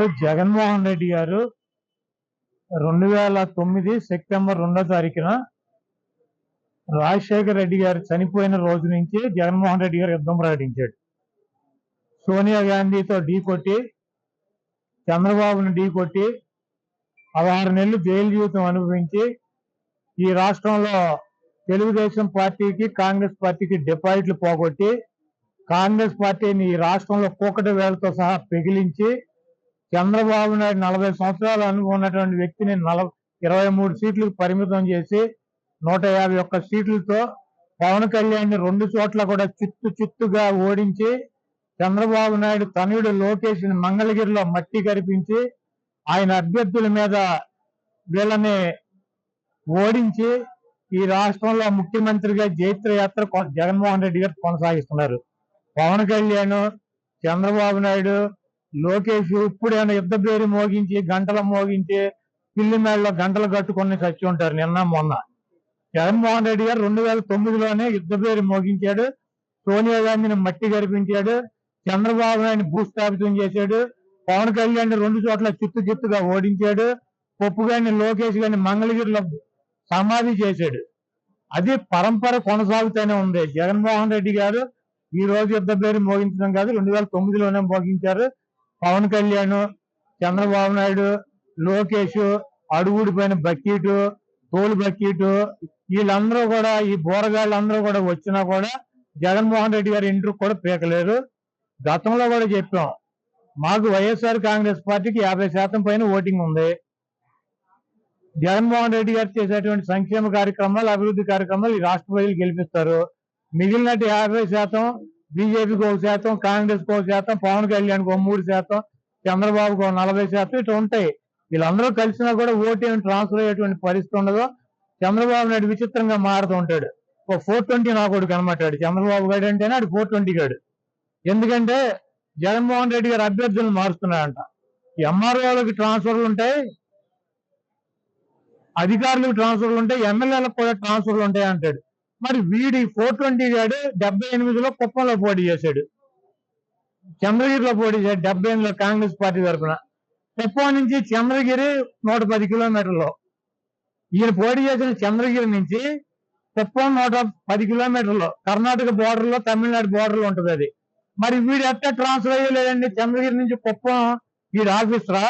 ఇప్పుడు జగన్మోహన్ రెడ్డి గారు రెండు వేల తొమ్మిది సెప్టెంబర్ రెండో తారీఖున రాజశేఖర రెడ్డి గారు చనిపోయిన రోజు నుంచి జగన్మోహన్ రెడ్డి గారు యుద్ధం ప్రకటించాడు. సోనియా గాంధీతో ఢీ కొట్టి చంద్రబాబును ఢీ కొట్టి పదహారు నెలలు జైలు జీవితం అనుభవించి ఈ రాష్ట్రంలో తెలుగుదేశం పార్టీకి కాంగ్రెస్ పార్టీకి డిపాజిట్లు పోగొట్టి కాంగ్రెస్ పార్టీని ఈ రాష్ట్రంలో కూకటి వేలతో సహా పెగిలించి చంద్రబాబు నాయుడు నలభై సంవత్సరాలు అనుకున్నటువంటి వ్యక్తిని నల ఇరవై మూడు సీట్లకు పరిమితం చేసి నూట యాభై ఒక్క సీట్లతో పవన్ కళ్యాణ్ రెండు చోట్ల కూడా చిత్తు చిత్తుగా ఓడించి చంద్రబాబు నాయుడు తనయుడు లోకేష్ మంగళగిరిలో మట్టి కరిపించి ఆయన అభ్యర్థుల మీద వీళ్ళని ఓడించి ఈ రాష్ట్రంలో ముఖ్యమంత్రిగా జైత్ర యాత్ర జగన్మోహన్ రెడ్డి గారు కొనసాగిస్తున్నారు. పవన్ కళ్యాణ్ చంద్రబాబు నాయుడు లోకేష్ ఇప్పుడైనా యుద్ధ పేరు మోగించి గంటలు మోగించి పిల్లి మేడలో గంటలు కట్టుకుని చచ్చి ఉంటారు నిన్న మొన్న. జగన్మోహన్ రెడ్డి గారు రెండు వేల తొమ్మిదిలోనే యుద్ధ పేరు మోగించాడు. సోనియా గాంధీని మట్టి గరిపించాడు చంద్రబాబు నాయుడు భూస్థాపితం చేశాడు. పవన్ కళ్యాణ్ రెండు చోట్ల చిత్తు చిత్తుగా ఓడించాడు. పప్పు గారిని లోకేష్ గారిని మంగళగిరిలో సమాధి చేశాడు. అది పరంపర కొనసాగుతూనే ఉంది. జగన్మోహన్ రెడ్డి గారు ఈ రోజు యుద్ధ పేరు మోగించడం కాదు రెండు వేల తొమ్మిదిలోనే మోగించారు. పవన్ కళ్యాణ్ చంద్రబాబు నాయుడు లోకేష్ అడుగుడిపోయిన బకీటు తోలు బకీటు వీళ్ళందరూ కూడా ఈ బోరగాళ్ళందరూ కూడా వచ్చినా కూడా జగన్మోహన్ రెడ్డి గారి ఇంటికి కూడా పీకలేరు గతంలో కూడా చెప్పాం మాకు వైఎస్ఆర్ కాంగ్రెస్ పార్టీకి యాభై శాతం పైన ఓటింగ్ ఉంది. జగన్మోహన్ రెడ్డి గారు చేసేటువంటి సంక్షేమ కార్యక్రమాలు అభివృద్ధి కార్యక్రమాలు ఈ రాష్ట్ర ప్రజలు గెలిపిస్తారు. మిగిలినట్టు యాభై శాతం బీజేపీకి ఒక శాతం కాంగ్రెస్ ఒక శాతం పవన్ కళ్యాణ్కి ఒక మూడు శాతం చంద్రబాబుకి ఒక నలభై శాతం ఇట్లా ఉంటాయి. వీళ్ళందరూ కలిసినా కూడా ఓటు ట్రాన్స్ఫర్ అయ్యేటువంటి పరిస్థితి ఉండదు. చంద్రబాబు నాయుడు విచిత్రంగా మారుతూ ఉంటాడు. ఒక ఫోర్ ట్వంటీ నా కొడుకు అనమాట చంద్రబాబు గారు అంటేనే అది ఫోర్ ట్వంటీ గాడు. ఎందుకంటే జగన్మోహన్ రెడ్డి గారు అభ్యర్థులను మారుస్తున్నాడంట ఎంఆర్ఓలకు ట్రాన్స్ఫర్లు ఉంటాయి. అధికారులకు ట్రాన్స్ఫర్లు ఉంటాయి. ఎమ్మెల్యేలకు కూడా ట్రాన్స్ఫర్లు ఉంటాయి అంటాడు. మరి వీడి ఫోర్ ట్వంటీ గాడు డెబ్బై ఎనిమిదిలో కుప్పంలో పోటీ చేశాడు. చంద్రగిరిలో పోటీ చేశాడు డెబ్బై ఎనిమిదిలో కాంగ్రెస్ పార్టీ తరఫున. కుప్పం నుంచి చంద్రగిరి నూట పది కిలోమీటర్లు. ఈయన పోటీ చేసిన చంద్రగిరి నుంచి కుప్పం నూట పది కిలోమీటర్లు. కర్ణాటక బోర్డర్లో తమిళనాడు బోర్డర్లో ఉంటుంది అది. మరి వీడు ఎట్లా ట్రాన్స్ఫర్ అయ్యలేదండి చంద్రగిరి నుంచి కుప్పం వీడు ఆఫీసరా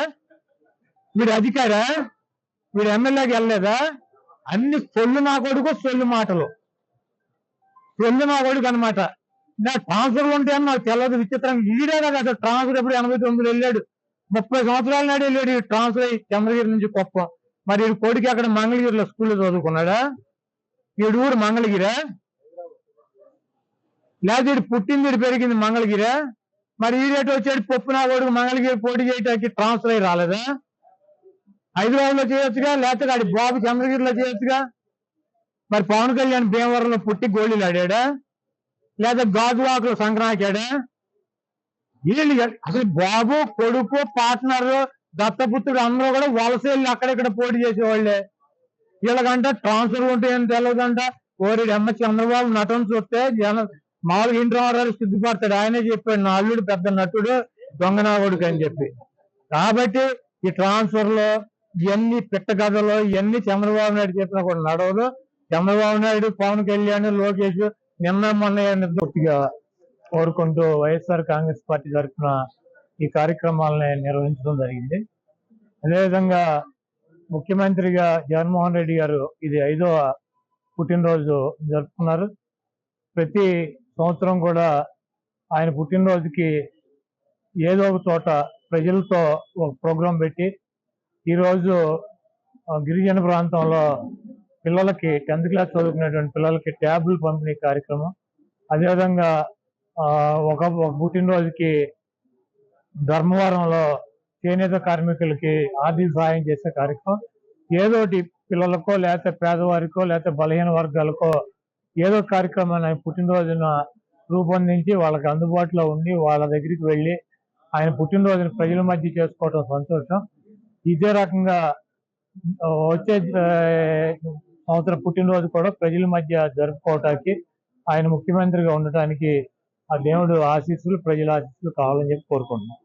వీడు అధికారా? వీడు ఎమ్మెల్యేకి వెళ్ళలేదా? అన్ని సొల్లు నా కొడుకు సొల్లు మాటలు. సొల్లు నా అనమాట ట్రాన్స్ఫర్ ట్రాన్స్ఫర్లు ఉంటాయని నాకు తెలియదు విచిత్రం. ఈడే కదా అసలు ట్రాన్స్ఫర్ ఎప్పుడు ఎనభై తొమ్మిది వెళ్ళాడు. ముప్పై సంవత్సరాల నాడు వెళ్ళాడు ఈ ట్రాన్స్ఫర్ అయ్యి చంద్రగిరి నుంచి గొప్ప. మరి ఈ కొడుకు అక్కడ మంగళగిరిలో స్కూల్లో చదువుకున్నాడా? ఈడు ఊరు మంగళగిరా? లేదా వీడు పుట్టింది వీడు పెరిగింది మంగళగిరా? మరి ఈడేటి వచ్చాడు? పప్పు నా కొడుకు మంగళగిరి పోటీ చేయడానికి ట్రాన్స్ఫర్ అయ్యి రాలేదా? హైదరాబాద్లో చేయొచ్చుగా? లేకపోతే ఆడి బాబు చంద్రగిరిలో చేయొచ్చుగా? మరి పవన్ కళ్యాణ్ భీమవరంలో పుట్టి గోళీలు ఆడాడా? లేదా గాజువాకలో సంక్రాంతాడా వీళ్ళు అసలు బాబు కొడుకు పార్ట్నర్ దత్తపుత్రుడు అందరూ కూడా వలస వెళ్ళి అక్కడిక్కడ పోటీ చేసేవాళ్ళే. వీళ్ళకంట ట్రాన్స్ఫర్ ఉంటే ఏం తెలియదంట ఓరి అమ్మ చంద్రబాబు నటన చూస్తే జన మామూలుగా ఇంటి రామారావు సిద్ధపడతాడు ఆయనే చెప్పాడు నా అల్లుడు పెద్ద నటుడు దొంగనా అని చెప్పి. కాబట్టి ఈ ట్రాన్స్ఫర్లో ఇవన్నీ పిట్ట కథలో ఇవన్నీ చంద్రబాబు నాయుడు చెప్పినా కూడా నడవదు. చంద్రబాబు నాయుడు పవన్ కళ్యాణ్ లోకేష్ నిన్న మొన్న పూర్తిగా కోరుకుంటూ వైఎస్ఆర్ కాంగ్రెస్ పార్టీ తరఫున ఈ కార్యక్రమాలని నిర్వహించడం జరిగింది. అదేవిధంగా ముఖ్యమంత్రిగా జగన్మోహన్ రెడ్డి గారు ఇది ఐదవ పుట్టినరోజు జరుపుకున్నారు. ప్రతి సంవత్సరం కూడా ఆయన పుట్టినరోజుకి ఏదో ఒక చోట ప్రజలతో ఒక ప్రోగ్రాం పెట్టి ఈరోజు గిరిజన ప్రాంతంలో పిల్లలకి టెన్త్ క్లాస్ చదువుకునేటువంటి పిల్లలకి ట్యాబ్లు పంపిణీ కార్యక్రమం. అదేవిధంగా ఒక పుట్టినరోజుకి ధర్మవరంలో చేనేత కార్మికులకి ఆర్థిక సహాయం చేసే కార్యక్రమం. ఏదోటి పిల్లలకో లేకపోతే పేదవారికో లేకపోతే బలహీన వర్గాలకో ఏదో కార్యక్రమాన్ని ఆయన పుట్టినరోజున రూపొందించి వాళ్ళకి అందుబాటులో ఉండి వాళ్ళ దగ్గరికి వెళ్ళి ఆయన పుట్టినరోజున ప్రజల మధ్య చేసుకోవటం సంతోషం. ఇదే రకంగా వచ్చే సంవత్సరం పుట్టినరోజు కూడా ప్రజల మధ్య జరుపుకోవటానికి ఆయన ముఖ్యమంత్రిగా ఉండటానికి ఆ దేవుడు ఆశీస్సులు ప్రజల ఆశీస్సులు కావాలని చెప్పి కోరుకుంటున్నాం.